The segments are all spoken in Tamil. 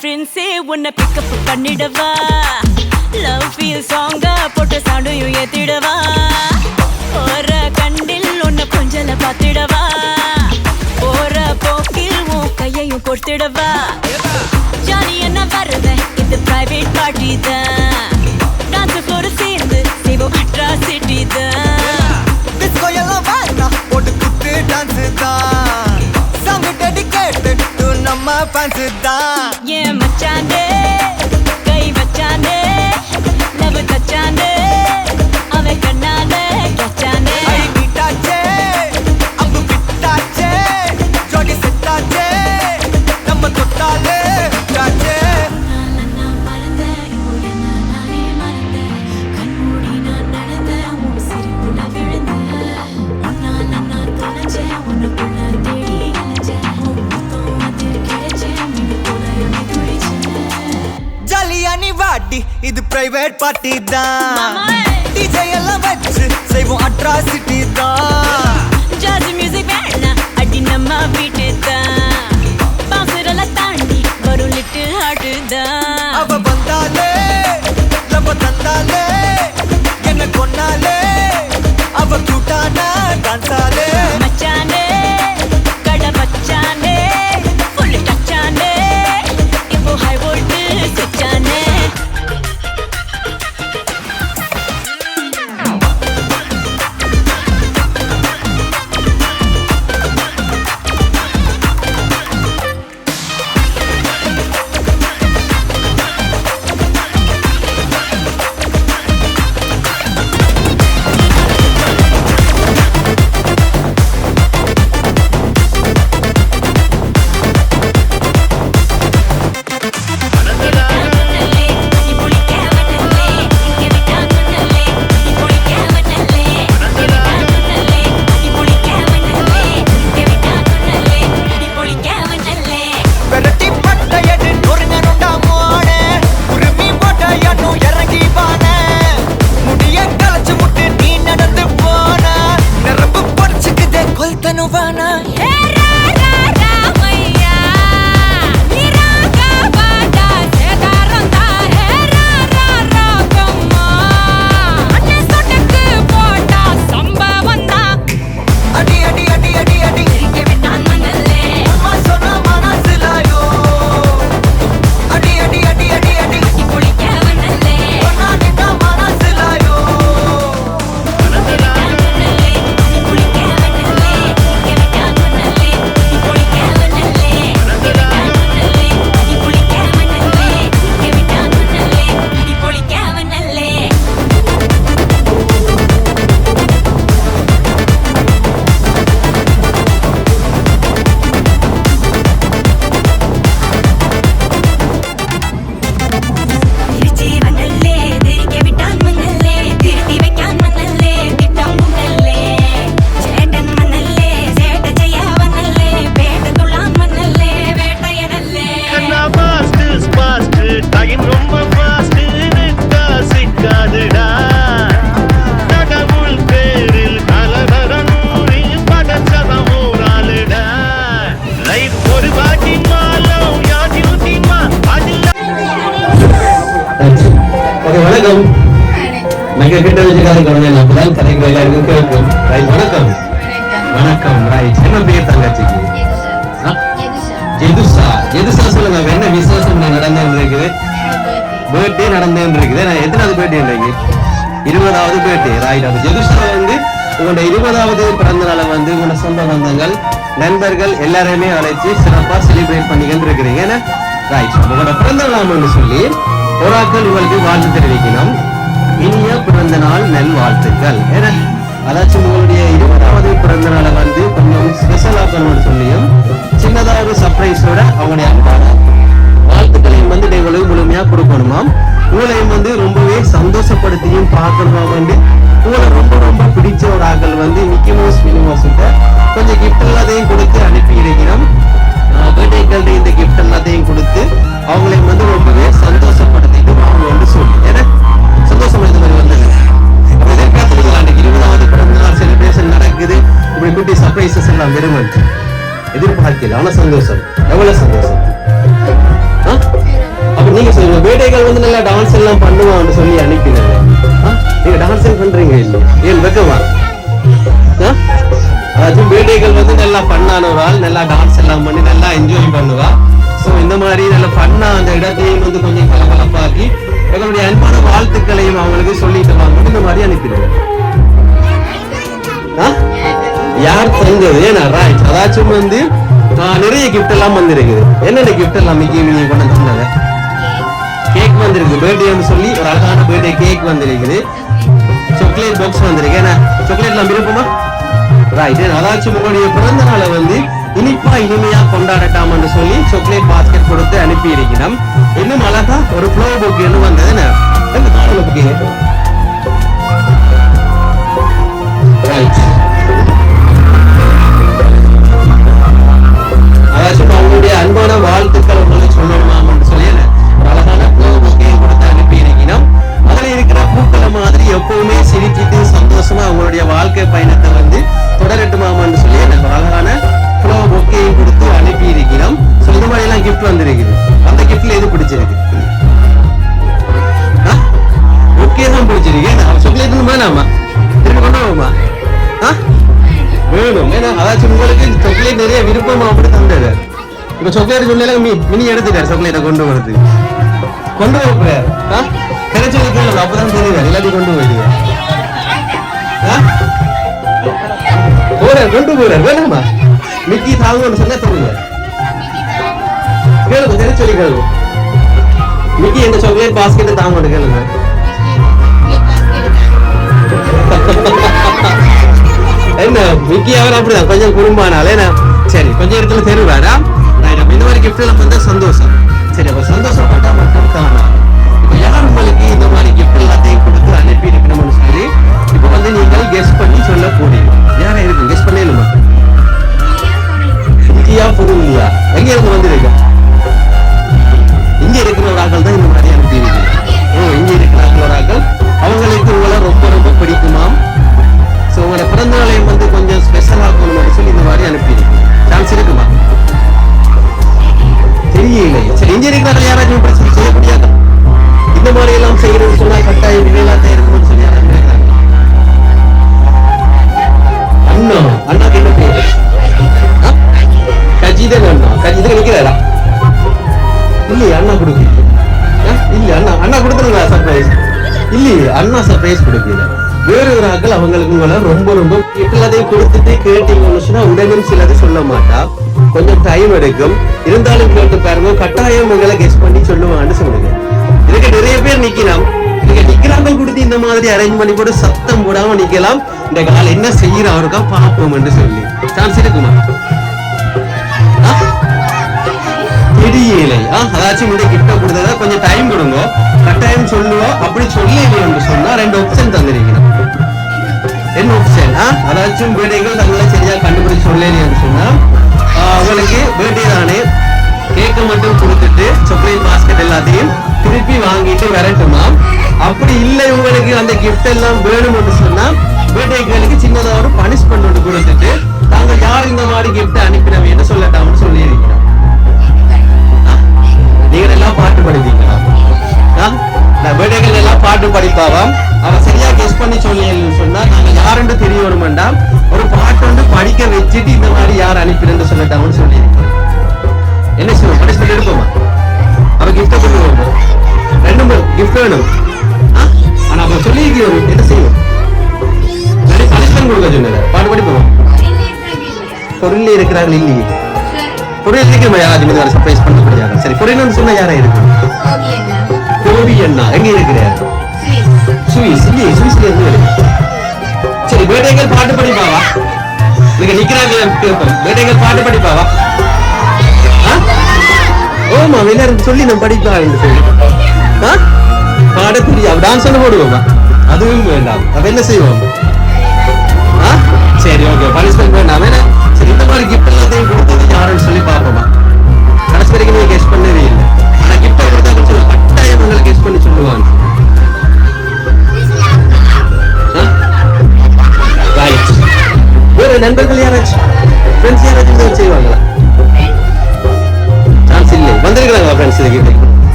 டார்லிங் பிரின்ஸே உன்னை பிக்கப் பண்ணிடவா? லவ் ஃபீல் சாங்கா போட்ட சாண்டையும் ஏத்திடவா போற கண்டில் உன்னை கொஞ்சல பார்த்திடவா? போற போக்கில் உன் கையையும் கொடுத்திடவா? ஜாலி என்ன வருத இது பிரைவேட் பார்ட்டி தான் டான்ஸ் ஃப்ளோர் சேர்ந்து செய்வோம் அட்ராசிட்டி தான் டிஸ்கோ எல்லாம் வேணாம் போட்டு குத்து டான்ஸ் தான். சாங் டெடிகேட்டட் டு நம்ம ஃபேன்ஸ் தான். ஏன் மச்சானே? கை வச்சானே? லவ் தச்சானே இது பிரைவேட் பார்ட்டி தான். டிஜே எல்லாம் வச்சு செய்வோம் அட்ராசிட்டி தான். ஜாஸ் மியூசிக் வேணா அடி நம்ம வீட்டு தான். பாசுரெல்லாம் தாண்டி வரும் லிட்டில் ஹார்ட் தான். அவ வந்தாலே நம்ம தந்தாலே என்ன கொன்னாலே அவ கியூட்டானா டான்ஸாலே மச்சானே கொல்தனுவானா அடி கதைகள் எல்லாருக்கும் கேட்கும் ரைட் வணக்கம். வணக்கம். ரைட் என்ன பேர் தங்கச்சிக்கு? ஆ? ஜெதுசா ஜெதுசா சொல்லுங்க என்ன விசேஷம் நடந்துன்னு இருக்குது பர்த்டே நடந்துன்னு இருக்குது நான் எத்தனாவது பர்த்டே இன்றைக்கு? இருபதாவது பர்த்டே ரைட் அப்ப ஜெதுசா வந்து உங்களோட இருபதாவது பிறந்த நாளை வந்து உங்களோட சொந்த பந்தங்கள் நண்பர்கள் எல்லாரையுமே அழைச்சு சிறப்பா செலிப்ரேட் பண்ணிக்கிட்டு இருக்கிறீங்க ஏன்னா ரைட் உங்களோட பிறந்த நாள் சொல்லி ஒரு ஆட்கள் உங்களுக்கு வாழ்த்து தெரிவிக்கணும். இனிய பிறந்த நாள் நல்வாழ்த்துக்கள். ஏன்னா அதாச்சும் உங்களுடைய இருபதாவது பிறந்த நாளை வந்து கொஞ்சம் ஸ்பெஷலாக்கணும்னு சொல்லியும் சின்னதாக ஒரு சர்ப்ரைஸோட அவங்களுடைய அன்பான வாழ்த்துக்களையும் வந்து நீங்களும் முழுமையா கொடுக்கணுமாம் உங்களையும் வந்து ரொம்பவே சந்தோஷப்படுத்தியும் பார்க்கணுமா வந்து. உங்களை ரொம்ப ரொம்ப பிடிச்ச ஒரு ஆக்கள் வந்து மிக்கி மோஸ் மினி மவுஸ்கிட்ட கொஞ்சம் கிஃப்ட் எல்லாத்தையும் கொடுத்து அனுப்பி இருக்கிறோம். பர்த்டேக்கள் இந்த கிஃப்ட் எல்லாத்தையும் கொடுத்து அவங்களையும் வந்து ரொம்பவே சந்தோஷப்படுத்திட்டு அவங்க வந்து சொல்லி ஏன்னா சந்தோஷம் இந்த மாதிரி வந்தது அப்ப எதிர்பார்த்துருக்கலாம் அன்னைக்கு இருபதாவது பிறந்த நாள் செலிப்ரேஷன் நடக்குது. இப்படி குட்டி சர்ப்ரைசஸ் எல்லாம் வெறுமன். எதிர்பார்க்கல. ஆனா சந்தோஷம். எவ்வளவு சந்தோஷம்? ஆ? அப்ப நீங்க சொல்லுங்க. வேட்டைகள் வந்து நல்லா டான்ஸ் எல்லாம் பண்ணுவான்னு சொல்லி அனுப்பினது ஆ? நீங்க டான்ஸ் பண்றீங்க இல்ல ஏன் வெக்கமா? ஆ? அதாச்சும் வேட்டைகள் வந்து நல்லா பண்ணான ஒரு ஆள். நல்லா டான்ஸ் எல்லாம் பண்ணி நல்லா என்ஜாய் பண்ணுவா. சோ இந்த மாதிரி நல்ல பண்ணா அந்த இடத்தையும் வந்து கொஞ்சம் கலகலப்பாக்கி எங்களுடைய அன்பான வாழ்த்துக்களையும் அவங்களுக்கு சொல்லிட்டு வாங்க. இந்த மாதிரி அனுப்பிடுங்க. யார் தந்தது? ஏன்னா ரைட் அதாச்சும் வந்து நான் நிறைய கிஃப்ட் எல்லாம் வந்திருக்குது. என்னென்ன கிஃப்ட் எல்லாம் மிக்கி நீங்க கொண்டு வந்தாங்க கேக் வந்திருக்கு. பர்த்டேன்னு சொல்லி ஒரு அழகான பர்த்டே கேக் வந்திருக்குது. சாக்லேட் பாக்ஸ் வந்திருக்கு. ஏன்னா சாக்லேட்லாம் விருப்பமா? ரைட் அதாச்சும் உங்களுடைய பிறந்த நாளை வந்து இனிப்பா இனிமையா கொண்டாடட்டாம்னு சொல்லி சாக்லேட் பாஸ்கெட் கொடுத்து அனுப்பி இருக்கிறோம் இன்னும் அழகா ஒரு ஃப்ளோ புக் என்ன வந்தது என்ன எந்த காரணம் அதாச்சும் அவங்களுடைய அன்பான வாழ்த்துக்கள் உங்களுக்கு சொல்லணுமான்னு சொல்லி அழகான ஃப்ளோ கொடுத்து அனுப்பி இருக்கிறோம் அதுல இருக்கிற பூக்களை மாதிரி எப்பவுமே சிரிச்சிட்டு சந்தோஷமா அவங்களுடைய வாழ்க்கை பயணத்தை வந்து தொடரட்டு மாமான்னு சொல்லி எனக்கு அழகான ஃப்ளோ பொக்கையும் கொடுத்து அனுப்பி இருக்கிறோம் ஸோ இந்த மாதிரி எல்லாம் கிஃப்ட் வந்திருக்குது. அந்த கிஃப்ட்ல எது பிடிச்சிருக்கு? தான் சாக்லேட் வேணாமா திரும்ப கொண்டு போமா ஆ வேணும் ஏன்னா அதாச்சும் உங்களுக்கு சாக்லேட் நிறைய விருப்பமா அப்படி தந்தது இப்ப சாக்லேட் சொன்னால மினி எடுத்துட்டாரு சாக்லேட்டை கொண்டு வரது கொண்டு போறாரு ஆ கிடைச்சு வைக்கணும் அப்பதான் தெரியுது எல்லாத்தையும் கொண்டு போயிடுவேன் போறார் கொண்டு போறார் வேணாமா மிக்கி தாங்கன்னு சொன்னா சொல்லுங்க கேளுங்க தெரிஞ்சு சொல்லி கேளுங்க மிக்கி எந்த சாக்லேட் பாஸ்கெட்டை தாங்க கேளுங்க என்ன மிக்கி அவர் அப்படிதான் கொஞ்சம் குறும்பானால என்ன சரி கொஞ்சம் இடத்துல தெருவாரா நான் இந்த மாதிரி கிஃப்ட் எல்லாம் வந்தா சந்தோஷம். சரி அப்ப சந்தோஷப்பட்டா மட்டும் காணும் இப்போ யார் உங்களுக்கு இந்த மாதிரி கிஃப்ட் எல்லாத்தையும் கொடுத்து அனுப்பி இருக்கணும்னு சொல்லி இப்போ வந்து நீங்கள் கெஸ் பண்ணி சொல்ல போறீங்க யாரா இருக்கு? கெஸ் பண்ணேலுமா இந்தியா புதுமையா எங்க இருந்து வந்திருக்கேன் இல்லையே அண்ணா கொடுக்கல அண்ணா அண்ணா கொடுத்துருங்களா சர்ப்ரைஸ் இல்லையே அண்ணா சர்ப்ரைஸ் கொடுக்கல. வேறு ஒரு ஆக்கள் அவங்களுக்கு உங்களை ரொம்ப ரொம்ப எல்லாத்தையும் கொடுத்துட்டு கேட்டீங்கன்னு சொன்னா உடனே சிலது சொல்ல மாட்டா. கொஞ்சம் டைம் எடுக்கும். இருந்தாலும் கேட்டு பாருங்க கட்டாயம் உங்களை கெஸ் பண்ணி சொல்லுவான்னு சொல்லுங்க. இதுக்கு நிறைய பேர் நிக்கலாம். நீங்க நிக்கிறாங்க கொடுத்து இந்த மாதிரி அரேஞ்ச் பண்ணி கூட சத்தம் போடாம நிக்கலாம். இந்த கால என்ன செய்யறாருக்கா பார்ப்போம் என்று சொல்லி. சான்ஸ் இருக்குமா அதாச்சும் இந்த கிஃப்ட கொடுத்ததா கொஞ்சம் டைம் கொடுங்க. கட்டாயம் சொல்லுவோம் அப்படி என்று சொன்னா ரெண்டு ஆப்ஷன் தந்திருக்கணும் என்ன ஆப்ஷன் அதாச்சும் பேர்டேகள் தங்களை சரியா கண்டுபிடிச்சு சொல்லலைன்னு சொன்னா உங்களுக்கு பேர்டே தானே கேக்க மட்டும் கொடுத்துட்டு சாக்லேட் பாஸ்கெட் எல்லாத்தையும் திருப்பி வாங்கிட்டு வரட்டுமா? அப்படி இல்லை உங்களுக்கு அந்த கிஃப்ட் எல்லாம் வேணும்னு சொன்னா பேர்டே சின்னதாக ஒரு பனிஷ்மெண்ட் ஒன்று கொடுத்துட்டு தாங்க யார் இந்த மாதிரி கிஃப்ட் என்ன சொல்லட்டாம்னு சொல்லி பாட்டு படிப்பாவாம். அவன் சரியா கெஸ் பண்ணி சொல்லலன்னு சொன்னா நாங்க யாருன்னு தெரிய வருமாண்டா ஒரு பாட்டு வந்து படிக்க வச்சுட்டு இந்த மாதிரி யார் அனுப்பிடுன்னு சொல்லட்டாங்கன்னு சொல்லி என்ன செய்வோம் பனிஷ்மெண்ட் எடுப்போமா? அவ கிஃப்ட் பண்ணுவோம் ரெண்டு மூணு கிஃப்ட் வேணும். ஆனா அவன் சொல்லி என்ன செய்வோம் பனிஷ்மெண்ட் கொடுக்க சொன்னது பாட்டு படிப்போம்? பொருள் இருக்கிறார்கள் இல்லையே. பொருள் இருக்கிற யாராச்சும் இந்த சர்ப்ரைஸ் பண்ண முடியாது சரி பொருள்னு சொன்னா யாரா இருக்கு கோபி அண்ணா எங்க இருக்கிறார்? சுவிஸ் இல்லையே சுவிஸ்ல இருந்து சரி பேட்டைகள் பாட்டு படிப்பாவா? நீங்க நிக்கிறாங்க கேட்போம் பேட்டைகள் பாட்டு படிப்பாவா? ஓமா எல்லாரும் சொல்லி நான் படிப்பா என்று சொல்லி. ஆ? டான்ஸ் ஒன்று போடுவோமா? அதுவும் வேண்டாம். அப்ப என்ன செய்வோம்? சரி ஓகே பனிஷ்மெண்ட்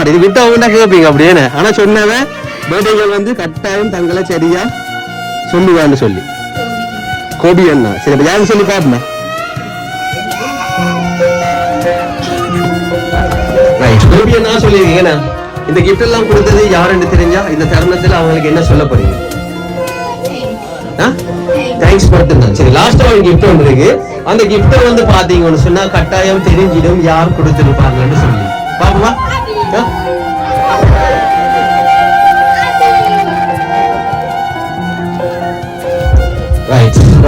எந்த நாடு இது விட்டு அவங்க கேட்பீங்க அப்படின்னு ஆனா சொன்னவன் பேட்டைகள் வந்து கட்டாயம் தங்களை சரியா சொல்லுவான்னு சொல்லி. கோபி அண்ணா. சரி அப்ப யாரும் சொல்லி பாப்போமா கோபி அண்ணா சொல்லியிருக்கீங்க இந்த கிஃப்ட் எல்லாம் கொடுத்தது யாருன்னு தெரிஞ்சா இந்த தருணத்துல அவங்களுக்கு என்ன சொல்ல போறீங்க? தேங்க்ஸ் மட்டும்தான் சரி லாஸ்ட் ஒரு கிஃப்ட் ஒன்று இருக்கு. அந்த கிஃப்ட் வந்து பாத்தீங்கன்னு சொன்னா கட்டாயம் தெரிஞ்சிடும் யார் கொடுத்துருப்பாங்கன்னு சொல்லி. பாப்போமா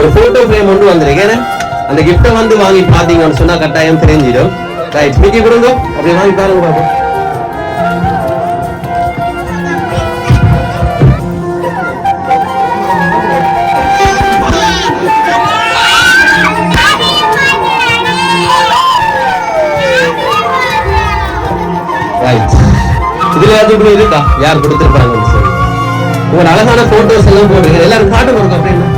ஒரு போட்டோ ஃப்ரேம் ஒன்று வந்திருக்கு. அந்த கிஃப்டை வந்து வாங்கி பார்த்தீங்கன்னு சொன்னா கட்டாயம் தெரிஞ்சிடும். ரைட் மிக்கி கொடுங்க. அப்படி வாங்கி பாருங்க பாப்போம். ரைட் இதுல யாரும் இப்படி இருக்கா? யார் கொடுத்திருப்பாங்கன்னு சொல்லி. உங்க அழகான போட்டோஸ் எல்லாம் போடுறீங்க எல்லாரும் காட்டு ஒரு அப்படின்னு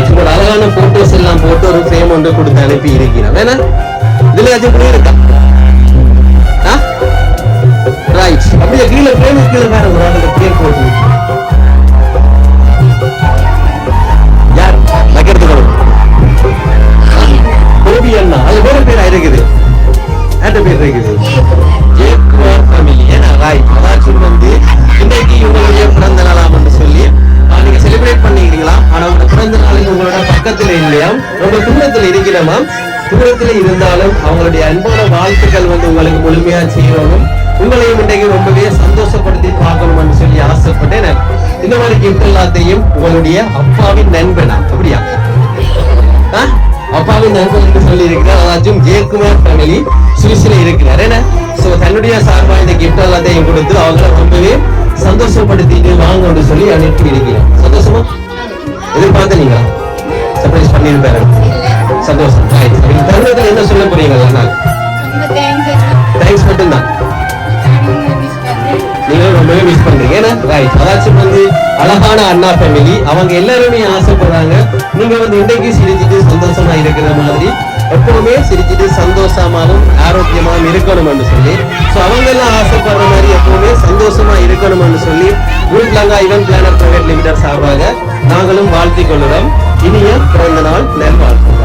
உங்களோட அழகான போட்டோஸ் எல்லாம் போட்டு ஒரு ஃப்ரேம் ஒன்று கொடுத்து அனுப்பி இருக்கிறேன். வேணா இதுல ஏதாச்சும் புரிய இருக்கா? ரைட் அப்படியே கீழே ஃப்ரேம் கீழே வேற ஒரு ஆளுக்கு பேர் போட்டு. தூரத்துல தூரத்துல இருந்தாலும் அவங்களுடைய அன்பான வாழ்த்துக்கள் வந்து உங்களுக்கு முழுமையா செய்யணும். உங்களையும் இன்றைக்கு ரொம்பவே சந்தோஷப்படுத்தி பார்க்கணும்னு சொல்லி ஆசைப்பட்டேன். இந்த மாதிரி கிஃப்ட் எல்லாத்தையும் உங்களுடைய அப்பாவின் நண்பனா அப்படியா? அப்பாவின் நண்பன் என்று சொல்லி இருக்கிறார் அதாச்சும் ஜெயக்குமார் ஃபேமிலி சுவிஸ்ல இருக்கிறார். என்ன? சோ தன்னுடைய சார்பா இந்த கிஃப்ட் எல்லாத்தையும் கொடுத்து அவங்கள ரொம்பவே சந்தோஷப்படுத்திட்டு வாங்கன்னு சொல்லி அனுப்பி இருக்கிறேன். சந்தோஷமா? எதிர்பார்த்தீங்களா? சர்ப்ரைஸ் பண்ணியிருப்பாரு. சந்தோஷம். தருணத்துல என்ன சொல்ல போறீங்க தேங்க்ஸ் மட்டும்தான். நீங்க ரொம்பவே மிஸ் பண்றீங்க. ஏன்னா ரைட் அதாச்சும் வந்து அழகான அண்ணா ஃபேமிலி அவங்க எல்லாருமே ஆசைப்படுறாங்க. நீங்க வந்து இன்றைக்கு சிரிச்சிட்டு சந்தோஷமா இருக்கிற மாதிரி. எப்பவுமே சிரிச்சிட்டு சந்தோஷமாவும் ஆரோக்கியமாவும் இருக்கணும்னு சொல்லி. சோ அவங்க எல்லாம் ஆசைப்படுற மாதிரி எப்பவுமே சந்தோஷமா இருக்கணும்னு சொல்லி உள்லங்கா இவன் பிளானர் பிரைவேட் லிமிடெட் சார்பாக நாங்களும் வாழ்த்திக் கொள்கிறோம். இனிய பிறந்த நாள் நல்வாழ்த்துக்கள். ஓகே